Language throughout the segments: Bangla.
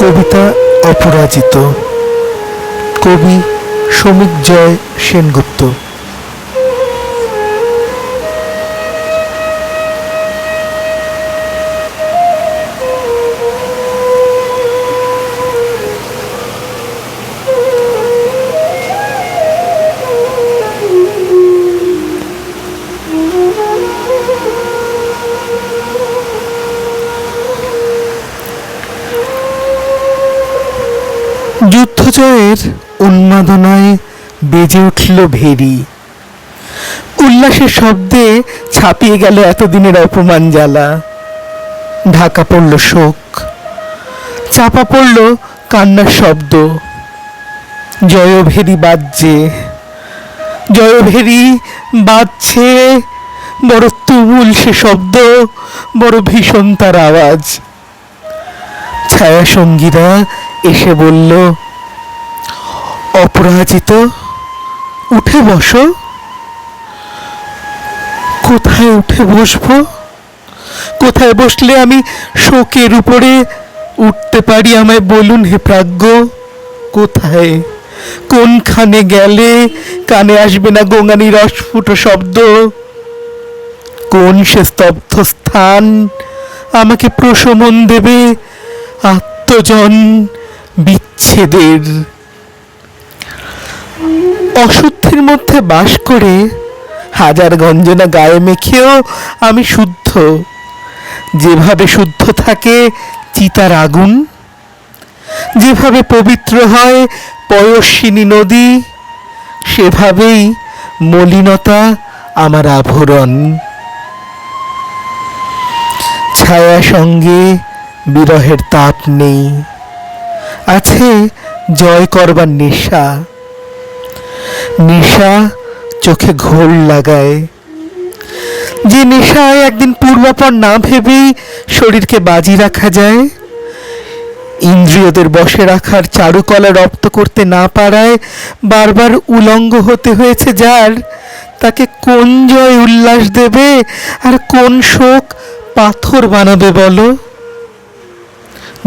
কবিতা অপরাজিত। কবি শ্রমিক জয় সেনগুপ্ত। যুদ্ধজয়ের উন্মাদনায় বেজে উঠল ভেরি। উল্লাসের শব্দে ছাপিয়ে গেল এতদিনের অপমান জ্বালা। ঢাকা পড়ল শোক, চাপা পড়ল কান্নার শব্দ। জয়ভেরি বাজছে জয়ভেরি বাজছে, বড় তুমুল সে শব্দ, বড় ভীষণ তার আওয়াজ। ছায়া সঙ্গীরা এসে বলল, অপরাজিত, উঠে বসো। কোথায় উঠে বসবো? কোথায় বসলে আমি শোকের উপরে উঠতে পারি? আমায় বলুন হে প্রাজ্ঞ, কোথায়? কোনখানে গেলে কানে আসবে না গঙ্গানির অস্ফুট শব্দ? কোন সে স্তব্ধ স্থান আমাকে প্রশমন দেবে? আত্মজন বিচ্ছেদের। অশুদ্ধির মধ্যে বাস করে হাজার গঞ্জনা গায়ে মেখেও আমি শুদ্ধ। যেভাবে শুদ্ধ থাকে চিতার আগুন, যেভাবে পবিত্র হয় পয়স্বিনী নদী, সেভাবেই মলিনতা আমার আভরণ। ছায়া সঙ্গে বিরহের তাপ নেই। আছে জয় করবার নেশা। নেশা চোখে ঘোল লাগায়। যে নেশায় একদিন পূর্বাপর না ভেবেই শরীরকে বাজি রাখা যায়, ইন্দ্রিয়দের বসে রাখার চারুকলা রপ্ত করতে না পারায় বারবার উলঙ্গ হতে হয়েছে যার, তাকে কোন জয় উল্লাস দেবে আর কোন শোক পাথর বানাবে বলো?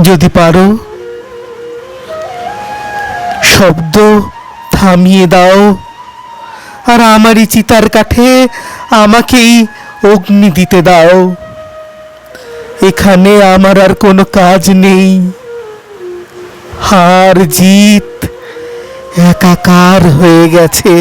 যদি পারো শব্দ থামিয়ে দাও। আর আমারই চিতার কাঠে আমাকেই অগ্নি দিতে দাও। এখানে আমার আর কোনো কাজ নেই। হার জিত একাকার হয়ে গেছে।